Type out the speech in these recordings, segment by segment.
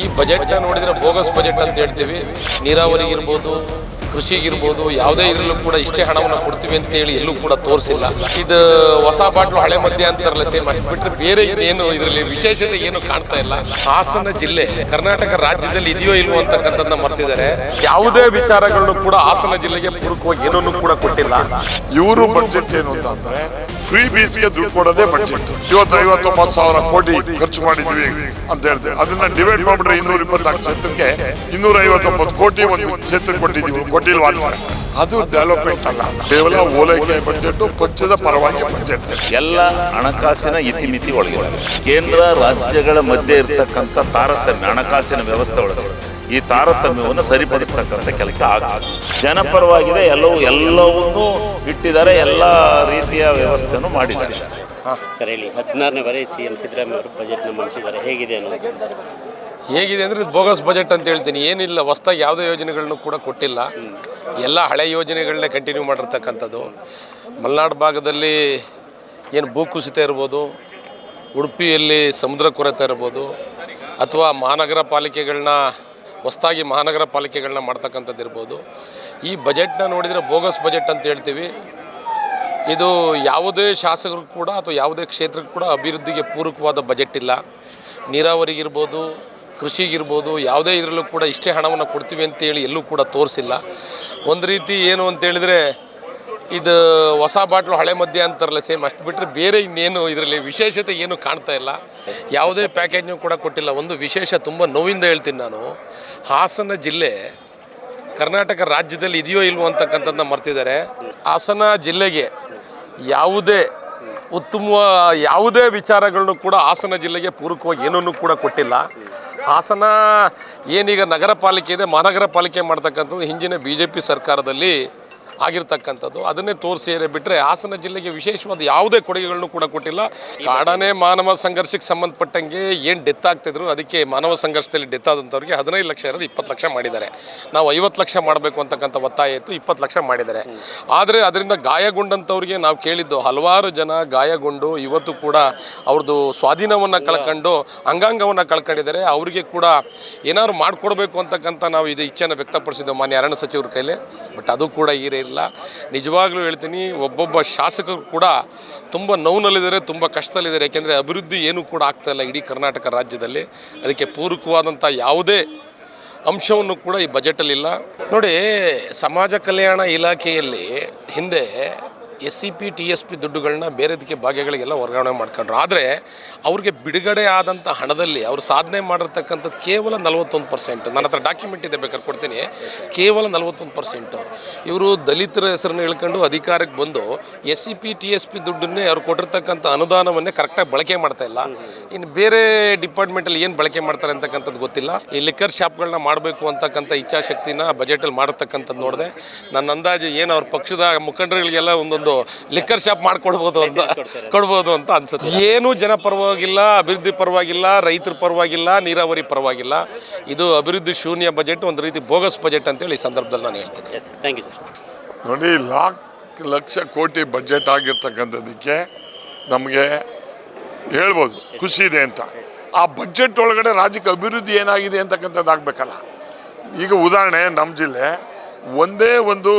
ಈ ಬಜೆಟ್ನ ನೋಡಿದ್ರೆ ಬೋಗಸ್ ಬಜೆಟ್ ಅಂತ ಹೇಳ್ತೀವಿ. ನೀರಾವರಿಗಿರ್ಬೋದು ಕೃಷಿಗಿರ್ಬೋದು ಯಾವುದೇ ಇದರಲ್ಲೂ ಕೂಡ ಇಷ್ಟೇ ಹಣವನ್ನು ಕೊಡ್ತೀವಿ ಅಂತ ಹೇಳಿ ಎಲ್ಲೂ ಕೂಡ ತೋರಿಸಿಲ್ಲ. ಇದು ಹೊಸ ಬಾಟ್ಲು ಹಳೆ ಮದ್ಯ ಅಂತಾರಲ್ಲ ಸೇಮ್ ಅಷ್ಟು. ಬಿಟ್ರೆ ಬೇರೆ ಏನು ಇದರಲ್ಲಿ ವಿಶೇಷತೆ ಏನು ಕಾಣ್ತಾ ಇಲ್ಲ. ಹಾಸನ ಜಿಲ್ಲೆ, ಕರ್ನಾಟಕ ರಾಜ್ಯದಲ್ಲಿ ಇದೆಯೋ ಇಲ್ವೋ ಅಂತಕ್ಕಂಥದ್ದನ್ನ ಮರ್ತಿದ್ದಾರೆ. ಯಾವುದೇ ವಿಚಾರಗಳನ್ನು ಕೂಡ ಹಾಸನ ಜಿಲ್ಲೆಗೆ ಪೂರಕವಾಗಿ ಏನನ್ನು ಕೂಡ ಕೊಟ್ಟಿಲ್ಲ. ಇವರು ಬಜೆಟ್ ಏನು ಅಂತ ಅಂದ್ರೆ ಫ್ರೀ ಬೀಸ್ಗೆ ದುಡ್ಡು ಕೊಡೋದೇ ಬಜೆಟ್ ಇವತ್ತು ಐವತ್ತೊಂಬತ್ತು ಸಾವಿರ ಕೋಟಿ ಖರ್ಚು ಮಾಡಿದ್ವಿ ಅಂತ ಹೇಳ್ದೆ ಅದನ್ನ ಡಿವೈಡ್ ಮಾಡ್ಬಿಟ್ರೆ ಇನ್ನೂರ ಇಪ್ಪತ್ನಾಲ್ಕು ಕ್ಷೇತ್ರಕ್ಕೆ ಇನ್ನೂರ ಐವತ್ತೊಂಬತ್ತು ಕೋಟಿ ಒಂದು ಕ್ಷೇತ್ರಕ್ಕೆ ಕೊಟ್ಟಿದ್ದೀವಿ. ಕೊಟ್ಟಿಲ್ವಾ ಅದು ಡೆವಲಪ್ಮೆಂಟ್ ಅಲ್ಲ. ಕೇವಲ ಓಲೈಕೆ ಬಜೆಟ್ ಪಕ್ಷದ ಪರವಾಗಿ ಬಜೆಟ್ ಎಲ್ಲ ಹಣಕಾಸಿನ ಇತಿಮಿತಿ ಒಳಗೆ. ಕೇಂದ್ರ ರಾಜ್ಯಗಳ ಮಧ್ಯೆ ಇರತಕ್ಕಂಥ ತಾರತಮ್ಯ ಹಣಕಾಸಿನ ವ್ಯವಸ್ಥೆ ಒಳಗೆ. ಈ ತಾರತಮ್ಯವನ್ನು ಸರಿಪಡಿಸ್ತಕ್ಕಂಥ ಕೆಲಸ ಆಗ. ಜನಪರವಾಗಿದೆ ಎಲ್ಲವೂ ಎಲ್ಲವನ್ನೂ ಇಟ್ಟಿದ್ದಾರೆ ಎಲ್ಲ ರೀತಿಯ ವ್ಯವಸ್ಥೆಯನ್ನು ಮಾಡಿದ್ದಾರೆ. ಸರ್ ಹೇಳಿ ಹದಿನಾರನೇ ಬಾರಿ ಸಿ ಎಂ ಸಿದ್ದರಾಮಯ್ಯ ಅವರು ಬಜೆಟ್ನ ಮಂಡಿಸಿದ್ದಾರೆ. ಹೇಗಿದೆ ಅನ್ನೋದು? ಹೇಗಿದೆ ಅಂದರೆ ಬೋಗಸ್ ಬಜೆಟ್ ಅಂತ ಹೇಳ್ತೀನಿ. ಏನಿಲ್ಲ, ಹೊಸ್ದಾಗಿ ಯಾವುದೇ ಯೋಜನೆಗಳನ್ನು ಕೂಡ ಕೊಟ್ಟಿಲ್ಲ. ಎಲ್ಲ ಹಳೆ ಯೋಜನೆಗಳನ್ನೇ ಕಂಟಿನ್ಯೂ ಮಾಡಿರ್ತಕ್ಕಂಥದ್ದು. ಮಲೆನಾಡು ಭಾಗದಲ್ಲಿ ಏನು ಭೂಕುಸಿತ ಇರ್ಬೋದು, ಉಡುಪಿಯಲ್ಲಿ ಸಮುದ್ರ ಕೊರತೆ ಇರ್ಬೋದು, ಅಥವಾ ಮಹಾನಗರ ಪಾಲಿಕೆಗಳನ್ನ ಹೊಸ್ದಾಗಿ ಮಹಾನಗರ ಪಾಲಿಕೆಗಳನ್ನ ಮಾಡ್ತಕ್ಕಂಥದ್ದು ಇರ್ಬೋದು. ಈ ಬಜೆಟ್ನ ನೋಡಿದರೆ ಬೋಗಸ್ ಬಜೆಟ್ ಅಂತ ಹೇಳ್ತೀವಿ. ಇದು ಯಾವುದೇ ಶಾಸಕರು ಕೂಡ ಅಥವಾ ಯಾವುದೇ ಕ್ಷೇತ್ರಕ್ಕೂ ಕೂಡ ಅಭಿವೃದ್ಧಿಗೆ ಪೂರಕವಾದ ಬಜೆಟ್ ಇಲ್ಲ. ನೀರಾವರಿಗಿರ್ಬೋದು ಕೃಷಿಗಿರ್ಬೋದು, ಯಾವುದೇ ಇದರಲ್ಲೂ ಕೂಡ ಇಷ್ಟೇ ಹಣವನ್ನು ಕೊಡ್ತೀವಿ ಅಂತೇಳಿ ಎಲ್ಲೂ ಕೂಡ ತೋರಿಸಿಲ್ಲ. ಒಂದು ರೀತಿ ಏನು ಅಂತೇಳಿದರೆ ಇದು ಹೊಸ ಬಾಟ್ಲು ಹಳೆ ಮದ್ಯ ಅಂತಾರಲ್ಲ ಸೇಮ್, ಅಷ್ಟು ಬಿಟ್ಟರೆ ಬೇರೆ ಇನ್ನೇನು ಇದರಲ್ಲಿ ವಿಶೇಷತೆ ಏನು ಕಾಣ್ತಾ ಇಲ್ಲ. ಯಾವುದೇ ಪ್ಯಾಕೇಜ್ನೂ ಕೂಡ ಕೊಟ್ಟಿಲ್ಲ. ಒಂದು ವಿಶೇಷ ತುಂಬ ನೋವಿಂದ ಹೇಳ್ತೀನಿ ನಾನು. ಹಾಸನ ಜಿಲ್ಲೆ ಕರ್ನಾಟಕ ರಾಜ್ಯದಲ್ಲಿ ಇದೆಯೋ ಇಲ್ವೋ ಅಂತಕ್ಕಂಥದ್ದನ್ನ ಮರ್ತಿದ್ದಾರೆ. ಹಾಸನ ಜಿಲ್ಲೆಗೆ ಯಾವುದೇ ಉತ್ತಮ ಯಾವುದೇ ವಿಚಾರಗಳನ್ನು ಕೂಡ ಹಾಸನ ಜಿಲ್ಲೆಗೆ ಪೂರಕವಾಗಿ ಏನನ್ನೂ ಕೂಡ ಕೊಟ್ಟಿಲ್ಲ. ಹಾಸನ ಏನೀಗ ನಗರ ಪಾಲಿಕೆ ಇದೆ ಮಹಾನಗರ ಪಾಲಿಕೆ ಮಾಡ್ತಕ್ಕಂಥದ್ದು ಹಿಂದಿನ ಬಿ ಜೆ ಪಿ ಸರ್ಕಾರದಲ್ಲಿ ಆಗಿರ್ತಕ್ಕಂಥದ್ದು. ಅದನ್ನೇ ತೋರಿಸಿ ಬಿಟ್ಟರೆ ಹಾಸನ ಜಿಲ್ಲೆಗೆ ವಿಶೇಷವಾದ ಯಾವುದೇ ಕೊಡುಗೆಗಳನ್ನು ಕೂಡ ಕೊಟ್ಟಿಲ್ಲ. ಕಾಡಾನೆ ಮಾನವ ಸಂಘರ್ಷಕ್ಕೆ ಸಂಬಂಧಪಟ್ಟಂಗೆ ಏನು ಡೆತ್ ಆಗ್ತಿದ್ರು, ಅದಕ್ಕೆ ಮಾನವ ಸಂಘರ್ಷದಲ್ಲಿ ಡೆತ್ ಆದಂಥವ್ರಿಗೆ ಹದಿನೈದು ಲಕ್ಷ ಇರೋದು ಇಪ್ಪತ್ತು ಲಕ್ಷ ಮಾಡಿದ್ದಾರೆ. ನಾವು ಐವತ್ತು ಲಕ್ಷ ಮಾಡಬೇಕು ಅಂತಕ್ಕಂಥ ಒತ್ತಾಯ ಇತ್ತು, ಇಪ್ಪತ್ತು ಲಕ್ಷ ಮಾಡಿದ್ದಾರೆ. ಆದರೆ ಅದರಿಂದ ಗಾಯಗೊಂಡಂಥವ್ರಿಗೆ ನಾವು ಕೇಳಿದ್ದು ಹಲವಾರು ಜನ ಗಾಯಗೊಂಡು ಇವತ್ತು ಕೂಡ ಅವ್ರದ್ದು ಸ್ವಾಧೀನವನ್ನು ಕಳ್ಕೊಂಡು, ಅಂಗಾಂಗವನ್ನು ಕಳ್ಕೊಂಡಿದ್ದಾರೆ. ಅವರಿಗೆ ಕೂಡ ಏನಾದ್ರು ಮಾಡಿಕೊಡ್ಬೇಕು ಅಂತಕ್ಕಂಥ ನಾವು ಇದು ಇಚ್ಛೆಯನ್ನು ವ್ಯಕ್ತಪಡಿಸಿದ್ದೆವು ಮಾನ್ಯ ಅರಣ್ಯ ಸಚಿವರ ಕೈಲಿ. ಬಟ್ ಅದು ಕೂಡ ಈರೇ ಇಲ್ಲ. ನಿಜವಾಗ್ಲೂ ಹೇಳ್ತೀನಿ, ಒಬ್ಬೊಬ್ಬ ಶಾಸಕರು ಕೂಡ ತುಂಬ ನೋವಿನಲ್ಲಿದ್ದಾರೆ, ತುಂಬ ಕಷ್ಟದಲ್ಲಿದ್ದಾರೆ. ಯಾಕೆಂದರೆ ಅಭಿವೃದ್ಧಿ ಏನೂ ಕೂಡ ಆಗ್ತಾ ಇಲ್ಲ ಇಡೀ ಕರ್ನಾಟಕ ರಾಜ್ಯದಲ್ಲಿ. ಅದಕ್ಕೆ ಪೂರಕವಾದಂಥ ಯಾವುದೇ ಅಂಶವನ್ನು ಕೂಡ ಈ ಬಜೆಟಲ್ಲಿಲ್ಲ ನೋಡಿ, ಸಮಾಜ ಕಲ್ಯಾಣ ಇಲಾಖೆಯಲ್ಲಿ ಹಿಂದೆ S C P T S P ದುಡ್ಡುಗಳನ್ನ ಬೇರೆದಕ್ಕೆ ಭಾಗ್ಯಗಳಿಗೆಲ್ಲ ವರ್ಗಾವಣೆ ಮಾಡ್ಕೊಂಡ್ರು. ಆದರೆ ಅವ್ರಿಗೆ ಬಿಡುಗಡೆ ಆದಂಥ ಹಣದಲ್ಲಿ ಅವರು ಸಾಧನೆ ಮಾಡಿರ್ತಕ್ಕಂಥದ್ದು ಕೇವಲ ನಲವತ್ತೊಂದು ಪರ್ಸೆಂಟ್. ನನ್ನ ಹತ್ರ ಡಾಕ್ಯುಮೆಂಟ್ ಇದೆ ಬೇಕಾದ್ರೆ ಕೊಡ್ತೀನಿ. ಕೇವಲ ನಲವತ್ತೊಂದು ಪರ್ಸೆಂಟು. ಇವರು ದಲಿತರ ಹೆಸರನ್ನು ಹೇಳ್ಕೊಂಡು ಅಧಿಕಾರಕ್ಕೆ ಬಂದು S C P T S P ದುಡ್ಡನ್ನೇ ಅವ್ರು ಕೊಟ್ಟಿರ್ತಕ್ಕಂಥ ಅನುದಾನವನ್ನೇ ಕರೆಕ್ಟಾಗಿ ಬಳಕೆ ಮಾಡ್ತಾ ಇಲ್ಲ. ಇನ್ನು ಬೇರೆ ಡಿಪಾರ್ಟ್ಮೆಂಟಲ್ಲಿ ಏನು ಬಳಕೆ ಮಾಡ್ತಾರೆ ಅಂತಕ್ಕಂಥದ್ದು ಗೊತ್ತಿಲ್ಲ. ಈ ಲಿಕ್ಕರ್ ಶಾಪ್ಗಳನ್ನ ಮಾಡಬೇಕು ಅಂತಕ್ಕಂಥ ಇಚ್ಛಾಶಕ್ತಿನ ಬಜೆಟಲ್ಲಿ ಮಾಡತಕ್ಕಂಥದ್ದು ನೋಡಿದೆ. ನನ್ನ ಅಂದಾಜು ಏನು ಅವ್ರ ಪಕ್ಷದ ಮುಖಂಡರುಗಳಿಗೆಲ್ಲ ಒಂದೊಂದು ಲಿಕ್ಕರ್ ಶಾಪ್ ಮಾಡ್ಕೊಡ್ಬೋದು ಅಂತ ಕೊಡ್ಬೋದು ಅಂತ ಅನ್ಸುತ್ತೆ. ಏನು ಜನ ಪರವಾಗಿಲ್ಲ ಅಭಿವೃದ್ಧಿ ಪರವಾಗಿಲ್ಲ ರೈತರ ಪರವಾಗಿಲ್ಲ ನೀರಾವರಿ ಪರವಾಗಿಲ್ಲ. ಇದು ಅಭಿವೃದ್ಧಿ ಶೂನ್ಯ ಬಜೆಟ್ ಒಂದು ರೀತಿ ಬೋಗಸ್ ಬಜೆಟ್ ಅಂತೇಳಿ ಈ ಸಂದರ್ಭದಲ್ಲಿ ನಾನು ಹೇಳ್ತೀನಿ. ಎಸ್ ಥ್ಯಾಂಕ್ ಯು ಸರ್ ನೋಡಿ ಲಾಕ್ ಲಕ್ಷ ಕೋಟಿ ಬಜೆಟ್ ಆಗಿರ್ತಕ್ಕಂಥದ್ದಕ್ಕೆ ನಮಗೆ ಹೇಳ್ಬೋದು ಖುಷಿ ಇದೆ ಅಂತ. ಆ ಬಜೆಟ್ ಒಳಗಡೆ ರಾಜ್ಯಕ್ಕೆ ಅಭಿವೃದ್ಧಿ ಏನಾಗಿದೆ ಅಂತಕ್ಕಂಥದ್ದು ಆಗಬೇಕಲ್ಲ ಈಗ ಉದಾಹರಣೆ ನಮ್ಮ ಜಿಲ್ಲೆ ಒಂದೇ ಒಂದು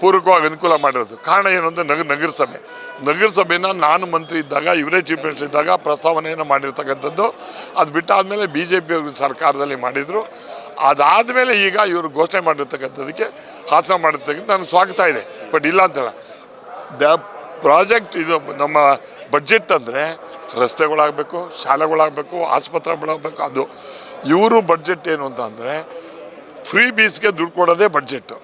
ಪೂರಕವಾಗಿ ಅನುಕೂಲ ಮಾಡಿರೋದು. ಕಾರಣ ಏನು ಅಂದರೆ ನಗರ ನಗರಸಭೆ ನಗರಸಭೆನ ನಾನು ಮಂತ್ರಿ ಇದ್ದಾಗ, ಇವರೇ ಚೀಫ್ ಮಿನಿಸ್ಟರ್ ಇದ್ದಾಗ ಪ್ರಸ್ತಾವನೆಯನ್ನು ಮಾಡಿರ್ತಕ್ಕಂಥದ್ದು. ಅದು ಬಿಟ್ಟಾದಮೇಲೆ ಬಿ ಜೆ ಪಿ ಸರ್ಕಾರದಲ್ಲಿ ಮಾಡಿದರು. ಅದಾದಮೇಲೆ ಈಗ ಇವರು ಘೋಷಣೆ ಮಾಡಿರ್ತಕ್ಕಂಥದ್ದಕ್ಕೆ ಹಾಸನ ಮಾಡಿರ್ತಕ್ಕಂಥ ನನಗೆ ಸ್ವಾಗತ ಇದೆ. ಬಟ್ ಇಲ್ಲ ಅಂತೇಳ ದ ಪ್ರಾಜೆಕ್ಟ್ ಇದು ನಮ್ಮ ಬಡ್ಜೆಟ್ ಅಂದರೆ ರಸ್ತೆಗಳಾಗಬೇಕು, ಶಾಲೆಗಳಾಗಬೇಕು, ಆಸ್ಪತ್ರೆಗಳಾಗಬೇಕು, ಅದು. ಇವರು ಬಡ್ಜೆಟ್ ಏನು ಅಂತ ಅಂದರೆ ಫ್ರೀ ಬೀಸ್ಗೆ ದುಡ್ಡು ಕೊಡೋದೇ ಬಡ್ಜೆಟ್ಟು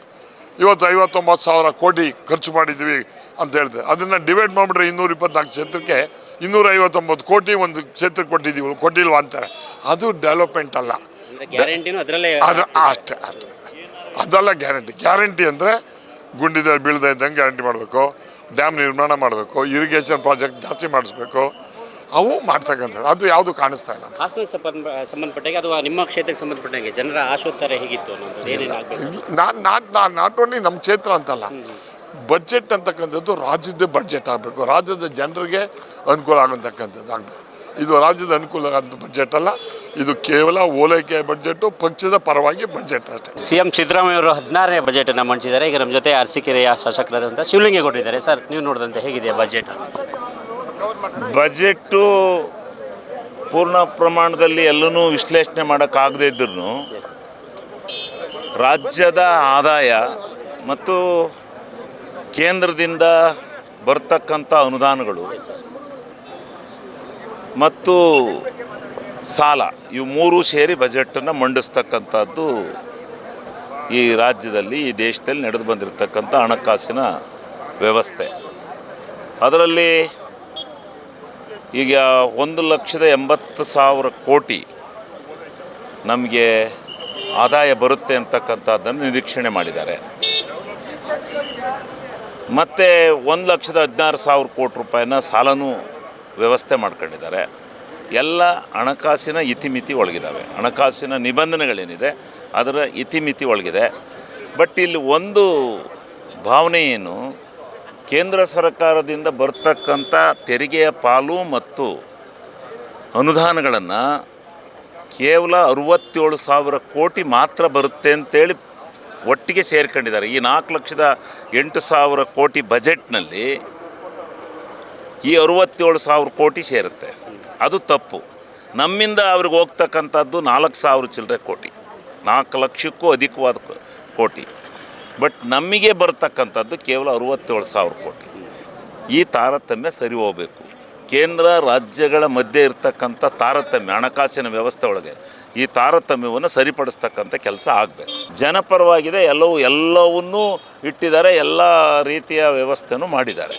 ಇವತ್ತು ಐವತ್ತೊಂಬತ್ತು ಸಾವಿರ ಕೋಟಿ ಖರ್ಚು ಮಾಡಿದ್ವಿ ಅಂತ ಹೇಳಿದೆ. ಅದನ್ನು ಡಿವೈಡ್ ಮಾಡಿಬಿಟ್ರೆ ಇನ್ನೂರ ಇಪ್ಪತ್ನಾಲ್ಕು ಕ್ಷೇತ್ರಕ್ಕೆ ಇನ್ನೂರ ಐವತ್ತೊಂಬತ್ತು ಕೋಟಿ ಒಂದು ಕ್ಷೇತ್ರಕ್ಕೆ ಕೊಟ್ಟಿದ್ದೀವಿ ಕೊಟ್ಟಿಲ್ವಾ ಅಂತಾರೆ. ಅದು ಡೆವಲಪ್ಮೆಂಟ್ ಅಲ್ಲ. ಅಂದರೆ ಗ್ಯಾರಂಟಿನೂ ಅದರಲ್ಲೇ ಅದು ಅಷ್ಟೇ ಅಷ್ಟೇ. ಅದೆಲ್ಲ ಗ್ಯಾರಂಟಿ ಗ್ಯಾರಂಟಿ ಅಂದರೆ ಗುಂಡಿದ ಬೀಳದೆ ಇದ್ದಂಗೆ ಗ್ಯಾರಂಟಿ ಮಾಡಬೇಕು ಡ್ಯಾಮ್ ನಿರ್ಮಾಣ ಮಾಡಬೇಕು ಇರಿಗೇಷನ್ ಪ್ರಾಜೆಕ್ಟ್ ಜಾಸ್ತಿ ಮಾಡಿಸ್ಬೇಕು ಅವು ಮಾಡ್ತಕ್ಕಂಥದ್ದು. ಅದು ಯಾವುದು ಕಾಣಿಸ್ತಾ ಇಲ್ಲ ಹಾಸನಕ್ಕೆ ಸಂಬಂಧ ಸಂಬಂಧಪಟ್ಟಾಗೆ ಅಥವಾ ನಿಮ್ಮ ಕ್ಷೇತ್ರಕ್ಕೆ ಸಂಬಂಧಪಟ್ಟಂಗೆ ಜನರ ಆಶೋತ್ತರ ಹೇಗಿತ್ತು ಅನ್ನೋದು ಏನೇನು ನಾಟ್ ನಾಟ್ ನಾಟ್ ಓನ್ಲಿ ನಮ್ಮ ಕ್ಷೇತ್ರ ಅಂತಲ್ಲ. ಬಜೆಟ್ ಅಂತಕ್ಕಂಥದ್ದು ರಾಜ್ಯದ ಬಜೆಟ್ ಆಗಬೇಕು. ರಾಜ್ಯದ ಜನರಿಗೆ ಅನುಕೂಲ ಆಗೋತಕ್ಕಂಥದ್ದು ಆಗಬೇಕು. ಇದು ರಾಜ್ಯದ ಅನುಕೂಲ ಆದಂಥ ಬಜೆಟ್ ಅಲ್ಲ. ಇದು ಕೇವಲ ಓಲೈಕೆ ಬಜೆಟ್ ಪಕ್ಷದ ಪರವಾಗಿ ಬಜೆಟ್ ಅಷ್ಟೇ. ಸಿ ಎಂ ಸಿದ್ದರಾಮಯ್ಯ ಅವರು ಹದಿನಾರನೇ ಬಜೆಟನ್ನು ಮಂಡಿಸಿದ್ದಾರೆ. ಈಗ ನಮ್ಮ ಜೊತೆ ಅರಸೀಕೆರೆಯ ಶಾಸಕರಾದಂಥ ಕೊಟ್ಟಿದ್ದಾರೆ ಸರ್ ನೀವು ನೋಡಿದಂತೆ ಹೇಗಿದೆ ಬಜೆಟ್ ಬಜೆಟ್ಟು ಪೂರ್ಣ ಪ್ರಮಾಣದಲ್ಲಿ ಎಲ್ಲನೂ ವಿಶ್ಲೇಷಣೆ ಮಾಡೋಕ್ಕಾಗದೇ ಇದ್ರೂ ರಾಜ್ಯದ ಆದಾಯ ಮತ್ತು ಕೇಂದ್ರದಿಂದ ಬರ್ತಕ್ಕಂಥ ಅನುದಾನಗಳು ಮತ್ತು ಸಾಲ, ಇವು ಮೂರು ಸೇರಿ ಬಜೆಟನ್ನು ಮಂಡಿಸ್ತಕ್ಕಂಥದ್ದು ಈ ರಾಜ್ಯದಲ್ಲಿ, ಈ ದೇಶದಲ್ಲಿ ನಡೆದು ಬಂದಿರತಕ್ಕಂಥ ಹಣಕಾಸಿನ ವ್ಯವಸ್ಥೆ. ಅದರಲ್ಲಿ ಈಗ ಒಂದು ಲಕ್ಷದ ಎಂಬತ್ತು ಸಾವಿರ ಕೋಟಿ ನಮಗೆ ಆದಾಯ ಬರುತ್ತೆ ಅಂತಕ್ಕಂಥದ್ದನ್ನು ನಿರೀಕ್ಷಣೆ ಮಾಡಿದ್ದಾರೆ. ಮತ್ತು ಒಂದು ಲಕ್ಷದ ಹದಿನಾರು ಸಾವಿರ ಕೋಟಿ ರೂಪಾಯಿನ ಸಾಲನೂ ವ್ಯವಸ್ಥೆ ಮಾಡ್ಕೊಂಡಿದ್ದಾರೆ. ಎಲ್ಲ ಹಣಕಾಸಿನ ಇತಿಮಿತಿ ಒಳಗಿದ್ದಾವೆ. ಹಣಕಾಸಿನ ನಿಬಂಧನೆಗಳೇನಿದೆ, ಅದರ ಇತಿಮಿತಿ ಒಳಗಿದೆ. ಬಟ್ ಇಲ್ಲಿ ಒಂದು ಭಾವನೆ ಏನು? ಕೇಂದ್ರ ಸರ್ಕಾರದಿಂದ ಬರ್ತಕ್ಕಂಥ ತೆರಿಗೆಯ ಪಾಲು ಮತ್ತು ಅನುದಾನಗಳನ್ನು ಕೇವಲ ಅರುವತ್ತೇಳು ಸಾವಿರ ಕೋಟಿ ಮಾತ್ರ ಬರುತ್ತೆ ಅಂತೇಳಿ ಒಟ್ಟಿಗೆ ಸೇರ್ಕೊಂಡಿದ್ದಾರೆ. ಈ ನಾಲ್ಕು ಲಕ್ಷದ ಎಂಟು ಸಾವಿರ ಕೋಟಿ ಬಜೆಟ್ನಲ್ಲಿ ಈ ಅರುವತ್ತೇಳು ಸಾವಿರ ಕೋಟಿ ಸೇರುತ್ತೆ. ಅದು ತಪ್ಪು. ನಮ್ಮಿಂದ ಅವ್ರಿಗೆ ಹೋಗ್ತಕ್ಕಂಥದ್ದು ನಾಲ್ಕು ಸಾವಿರ ಚಿಲ್ಲರೆ ಕೋಟಿ. ನಾಲ್ಕು ಲಕ್ಷಕ್ಕೂ ಅಧಿಕವಾದ ಕೋಟಿ. ಬಟ್ ನಮಗೆ ಬರ್ತಕ್ಕಂಥದ್ದು ಕೇವಲ ಅರುವತ್ತೇಳು ಸಾವಿರ ಕೋಟಿ. ಈ ತಾರತಮ್ಯ ಸರಿ ಹೋಗಬೇಕು. ಕೇಂದ್ರ ರಾಜ್ಯಗಳ ಮಧ್ಯೆ ಇರತಕ್ಕಂಥ ತಾರತಮ್ಯ, ಹಣಕಾಸಿನ ವ್ಯವಸ್ಥೆ ಒಳಗೆ ಈ ತಾರತಮ್ಯವನ್ನು ಸರಿಪಡಿಸ್ತಕ್ಕಂಥ ಕೆಲಸ ಆಗಬೇಕು. ಜನಪರವಾಗಿದೆ, ಎಲ್ಲವೂ ಎಲ್ಲವನ್ನೂ ಇಟ್ಟಿದ್ದಾರೆ, ಎಲ್ಲ ರೀತಿಯ ವ್ಯವಸ್ಥೆನೂ ಮಾಡಿದ್ದಾರೆ.